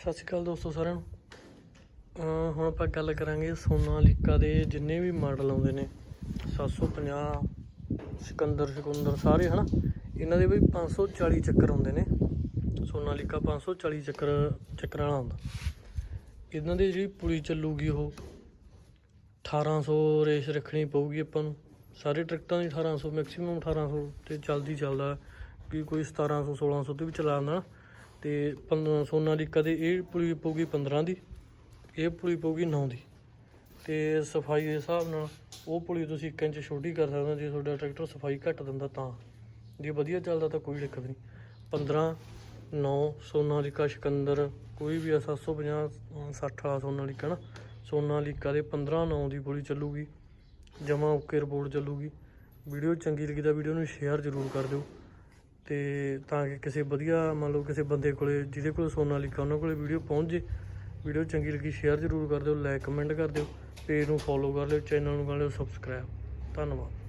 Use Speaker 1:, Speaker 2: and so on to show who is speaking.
Speaker 1: ਸਤਿ ਸ਼੍ਰੀ ਅਕਾਲ ਦੋਸਤੋ ਸਾਰਿਆਂ ਨੂੰ। ਹੁਣ ਆਪਾਂ ਗੱਲ ਕਰਾਂਗੇ ਸੋਨਾਲੀਕਾ ਦੇ ਜਿੰਨੇ ਵੀ ਮਾਡਲ ਆਉਂਦੇ ਨੇ 750 ਸਿਕੰਦਰ ਸਿਕੰਦਰ ਸਾਰੇ, ਹਨਾ? ਇਹਨਾਂ ਦੇ ਬਈ 540 ਚੱਕਰ ਆਉਂਦੇ ਨੇ। ਸੋਨਾਲੀਕਾ 540 ਚੱਕਰ, ਚੱਕਰਾਂ ਵਾਲਾ ਹੁੰਦਾ। ਇਹਨਾਂ ਦੀ ਜਿਹੜੀ ਪੁਲੀ ਚੱਲੂਗੀ ਉਹ 1800 ਰੇਸ ਰੱਖਣੀ ਪਊਗੀ ਆਪਾਂ ਨੂੰ। ਸਾਰੇ ਟਰੈਕਟਰਾਂ ਦੀ 1800 ਮੈਕਸਿਮਮ 1800 ਤੇ ਚੱਲਦੀ ਚੱਲਦਾ ਕਿ ਕੋਈ 1700 1600 ਤੇ ਵੀ ਚਲਾ ਦਿੰਦਾ ਨਾ। ਤੇ ਸੋਨਾ ਸੋਨਾਲੀਕਾ ਦੇ ਇਹ ਪੁਲੀ ਪਊਗੀ 15 ਦੀ, ਇਹ ਪੁਲੀ ਪਊਗੀ 9 ਦੀ। ਤੇ ਸਫ਼ਾਈ ਦੇ ਹਿਸਾਬ ਨਾਲ ਉਹ ਪੁਲੀ ਤੁਸੀਂ 1 ਇੰਚ ਛੋਟੀ ਕਰ ਸਕਦੇ ਹੋ, ਜੇ ਤੁਹਾਡਾ ਟਰੈਕਟਰ ਸਫ਼ਾਈ ਘੱਟ ਦਿੰਦਾ ਤਾਂ। ਜੇ ਵਧੀਆ ਚੱਲਦਾ ਤਾਂ ਕੋਈ ਦਿੱਕਤ ਨਹੀਂ। 15 9 ਸੋਨਾਲੀਕਾ ਸਿਕੰਦਰ ਕੋਈ ਵੀ ਆ 750 60 ਵਾਲਾ ਸੋਨਾ ਸੋਨਾਲੀਕਾ ਨਾ, ਸੋਨਾ ਸੋਨਾਲੀਕਾ ਦੇ 15 9 ਦੀ ਪੁਲੀ ਚੱਲੂਗੀ। ਜਮਾ ਓਕੇ ਰਿਪੋਰਟ ਚੱਲੂਗੀ। ਵੀਡੀਓ ਚੰਗੀ ਲੱਗੀ ਤਾਂ ਵੀਡੀਓ ਨੂੰ ਸ਼ੇਅਰ ਜ਼ਰੂਰ ਕਰ ਦਿਓ। ਤੇ ਤਾਂ ਕਿ ਕਿਸੇ ਵਧੀਆ ਮੰਨ ਲਓ ਕਿਸੇ ਬੰਦੇ ਕੋਲੇ, ਜਿਹਦੇ ਕੋਲ ਸੋਨਾ ਸੋਨਾਲੀਕਾ ਉਹਨਾਂ ਕੋਲੇ ਵੀਡੀਓ ਪਹੁੰਚ ਜੇ। ਵੀਡੀਓ ਚੰਗੀ ਲੱਗੀ ਸ਼ੇਅਰ ਜ਼ਰੂਰ ਕਰ ਦਿਓ ਲਾਈਕ ਕਮੈਂਟ ਕਰ ਦਿਓ ਪੇਜ ਨੂੰ ਫੋਲੋ ਕਰ ਲਿਓ ਚੈਨਲ ਨੂੰ ਕਰ ਲਿਓ ਸਬਸਕ੍ਰਾਈਬ ਧੰਨਵਾਦ।